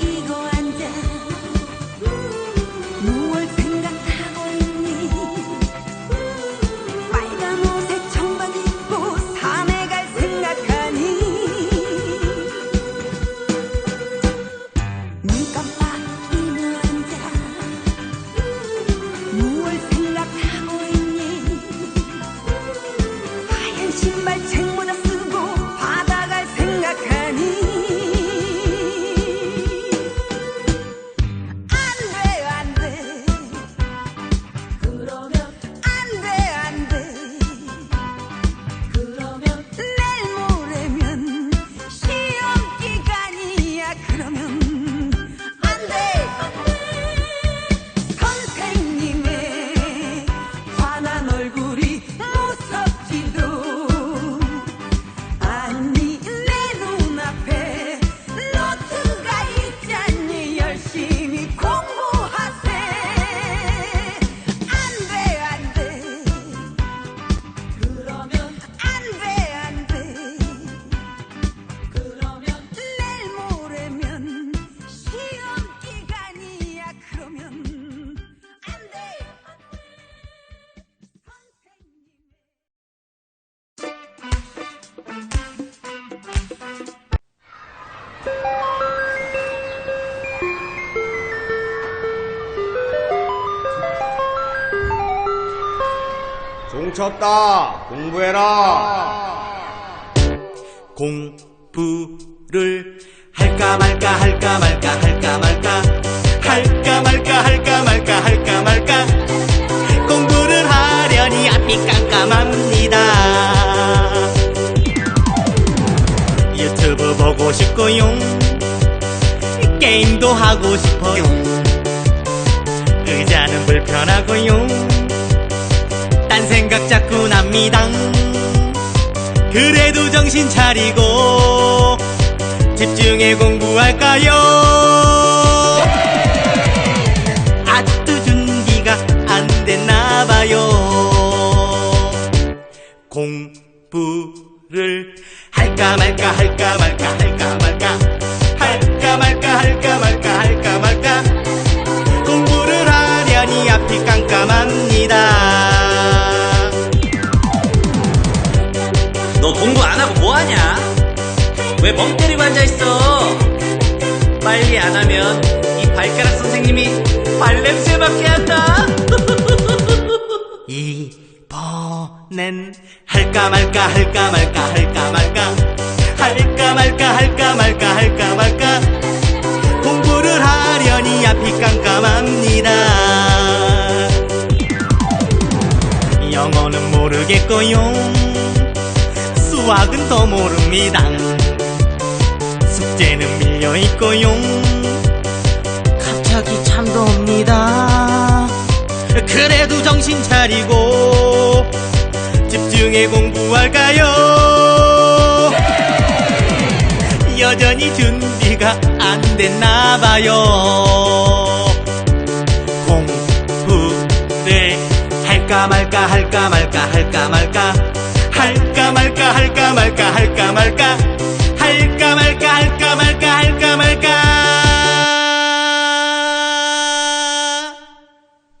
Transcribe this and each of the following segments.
이고 앉아 종 쳤다. 공부해라. 공부를 할까 말까 할까 말까 할까 말까 할까 말까 할까 말까 할까 말까. 공부를 하려니 앞이 깜깜합니다. 유튜브 보고 싶고요. 게임도 하고 싶어요. 의자는 불편하고요 납니다 그래도 정신 차리고 집중해 공부할까요? 너 공부 안 하고 뭐 하냐? 왜 멍 때리고 앉아 있어? 빨리 안 하면 이 발가락 선생님이 발냄새 맡게 한다. 이번엔 할까 말까 할까 말까 할까 말까 할까 말까 할까 말까 할까 말까 공부를 하려니 앞이 깜깜합니다 영어는 모르겠고요 수학은 더 모릅니다 숙제는 밀려있고요 갑자기 잠도 옵니다 그래도 정신 차리고 조용히 공부할까요? 여전히 준비가 안 됐나봐요. 공부를 할까 말까 할까 말까 할까 말까 할까 말까 할까 말까 할까 말까 할까 말까 할까 말까 할까 말까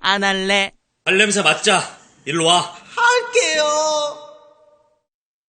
안 할래 발냄새 맞자. 일로 와. 할게요